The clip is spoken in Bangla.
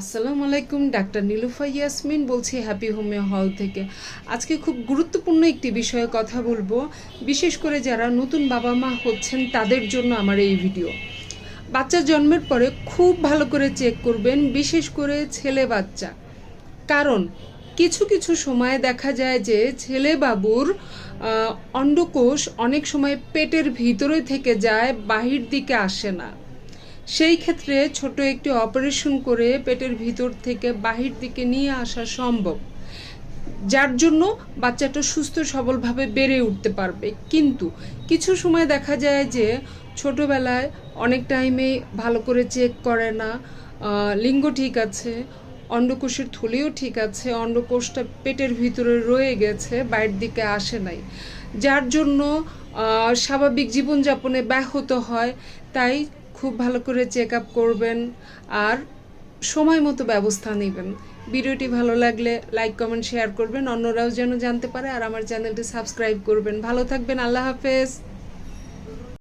আসসালামু আলাইকুম, ডাক্তার নীলুফা ইয়াসমিন বলছি হ্যাপি হোমিও হল থেকে। আজকে খুব গুরুত্বপূর্ণ একটি বিষয়ে কথা বলব। বিশেষ করে যারা নতুন বাবা মা হচ্ছেন, তাদের জন্য আমার এই ভিডিও। বাচ্চা জন্মের পরে খুব ভালো করে চেক করবেন, বিশেষ করে ছেলে বাচ্চা। কারণ, কিছু কিছু সময় দেখা যায় যে ছেলে বাবুর অন্ডকোষ অনেক সময় পেটের ভিতরে থেকে যায়, বাহির দিকে আসে না। সেই ক্ষেত্রে ছোট একটি অপারেশন করে পেটের ভিতর থেকে বাহির দিকে নিয়ে আসা সম্ভব, যার জন্য বাচ্চাটা সুস্থ সবলভাবে বেড়ে উঠতে পারবে। কিন্তু কিছু সময় দেখা যায় যে ছোটবেলায় অনেক টাইমে ভালো করে চেক করে না লিঙ্গ ঠিক আছে, অন্ডকোষের থলিও ঠিক আছে, অন্ডকোষটা পেটের ভিতরে রয়ে গেছে, বাইরের দিকে আসে নাই। যার জন্য স্বাভাবিক জীবনযাপনে ব্যাহত হয়, তাই খুব ভালো করে চেক আপ করবেন আর সময় মতো ব্যবস্থা নেবেন। ভিডিওটি ভালো লাগলে লাইক, কমেন্ট, শেয়ার করবেন। অন্যরাও যেন জানতে পারে আর আমার চ্যানেলটি সাবস্ক্রাইব করবেন। ভালো থাকবেন। আল্লাহ হাফেজ।